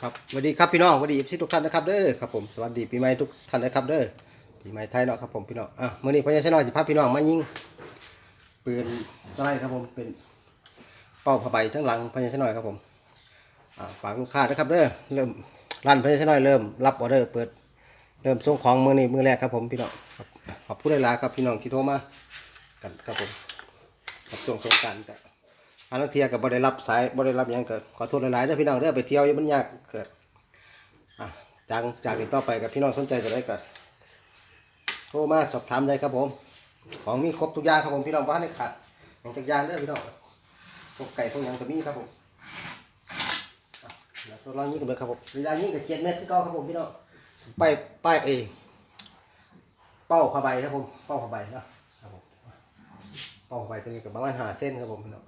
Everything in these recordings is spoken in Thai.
ครับสวัสดีครับพี่น้องสวัสดีพี่ทุกท่านนะครับเด้อครับผมสวัสดีปีใหม่ทุกท่านนะครับเด้อปีใหม่ไทยเนาะครับผมพี่น้องอะมื้อนี้พ่อใหญ่ชน้อยสิพาพี่น้องมายิงปืนสไลด์ครับผมเป็นเป้าผ้าใบทั้งหลังพ่อใหญ่ชน้อยครับผมอ่าฝากลูกค้านะครับเด้อเริ่มร้านพ่อใหญ่ชน้อยเริ่มรับออเดอร์เปิดเริ่มส่งของมื้อนี้มื้อแรกครับผมพี่น้องขอบคุณหลายๆครับพี่น้องที่โทรมากันครับผมครับช่วงสงกรานต์ก็ อันนั้นเทียกับบ่ได้รับสายบ่ได้รับยังก็ขอโทษหลายๆเด้อพี่น้องเด้อไปเที่ยวยู่มันยากเกิดจังจากนี้ต่อไปกับพี่น้องสนใจจะได้ก็โทรมาสอบถามได้ครับผม ของมีครบทุกอย่างครับผมพี่น้องบ้านในขาดอย่างจักอย่างเด้อพี่น้องพวกไก่พวกยังก็มีครับผมตัวเรายิงกันเลยครับผมระยะยิงกับเจ็ดเมตรที่เก้าครับผมพี่น้องไปไปเองเป้าผ้าใบครับผมเป้าผ้าใบเนาะ เป้าผ้าใบตัวนี้กับประมาณห้าเส้นครับผมพี่น้อง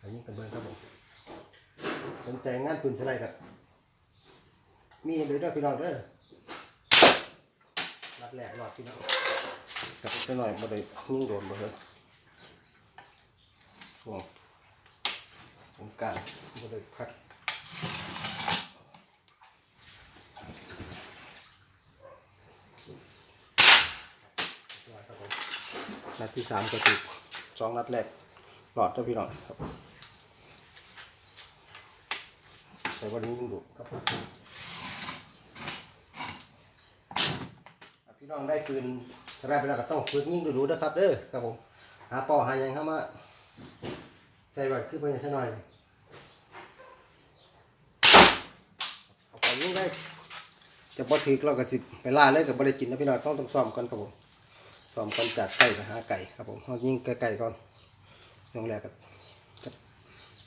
อันนี้กันเบิร์ครับผมสนใจงานปืนสไลด์ครับมีเด้อเด้อพี่น้องเด้อรับแหลกหลอดพี่น้องกับจะหน่อยมาเลยยิ่งโดนมาเลยช่วงสงกรารมาเลยพักครับผม นัดที่สามก็ติดสองนัดแรกหลอดตัวพี่น้องครับใส่วันนี้ยิ่งดุครับพี่น้องได้ปืนถ้าได้ไปแล้วก็ต้องฝึกยิ่งดูๆนะครับเด้อครับผมหาป้าหายังเข้ามาใส่ไว้คือเพิ่นจะหน่อยเอาไปยิ่งได้จะบ่ถือเราก็สิไปล่าเลยก็บ่ได้กินนะพี่น้องต้องต้องซ้อมก่อนครับผม ซ้อมก่อนจากไก่ไปหาไก่ครับผมเอายิงไกลๆก่อนช่วงแรกก็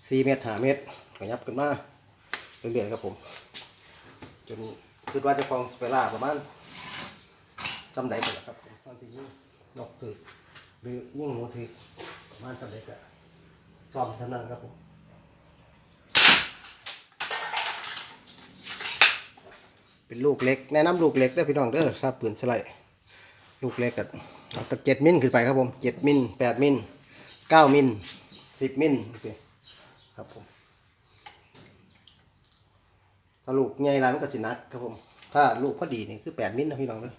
สี่เมตรหาเมตรขยับขึ้นมาเรื่อยๆครับผม จนคิดว่าจะคลองสเปร่าประมาณจำได้ไปแล้วครับผมตอนที่ยิ่งนกถือหรือยิ่งหนูถือประมาณจำได้ก็ซ้อมสนั่นครับผมเป็นลูกเล็ก แนะนำลูกเล็กเด้อพี่น้องเด้อทราบปืนสไลด์ ลูกเล็กกับเอาตั้งเจ็ดมิลขึ้นไปครับผมเจ็ดมิลแปดมิลเก้ามิลสิบมิลโอเคครับผมถ้าลูกใหญ่ลายมันก็สินักครับผม ถ้าลูกพอดีนี่คือแปดมิลนะพี่น้องเลย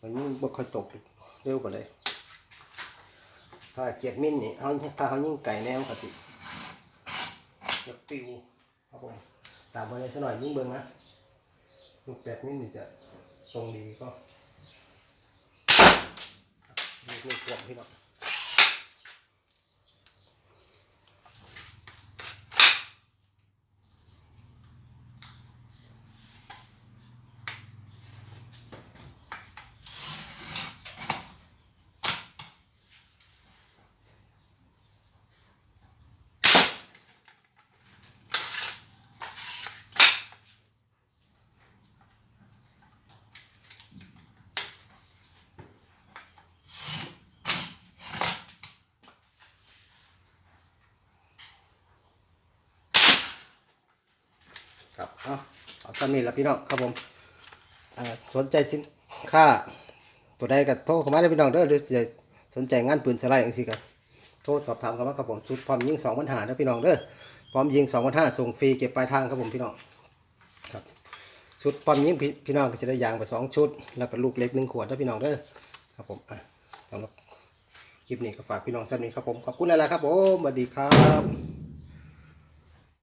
มันยิ่งบ่ค่อยตกเร็วกว่าเลยถ้าเจ็ดมิลนี่เขาถ้าเขายิ่งไก่แนวก็สิจะปิวครับผมตามไปเลยสักหน่อยยิ่งเบิ่งนะลูกแปดมิลนี่จะตรงดีก็ ลูกลูกขวบพี่น้อง เอาเอาตามนี้ละพี่น้องครับผมสนใจสินค้าตัวใดก็โทรเข้ามาได้พี่น้องเด้อหรือจะสนใจงานปืนสไลด์อย่างสิครับโทรสอบถามเข้ามาครับผมชุดพร้อมยิงสองปัญหาเด้อพี่น้องเด้อพร้อมยิงสองปัญหาส่งฟรีเก็บปลายทางครับผมพี่น้องครับชุดพร้อมยิงพี่น้องก็จะได้ยางไปสองชุด แล้วก็ลูกเล็กหนึ่งขวดเด้อพี่น้องเด้อครับผมอะสำหรับคลิปนี้ก็ฝากพี่น้องสักนี้ครับผมขอบคุณอะไรครับผมสวัสดีครับ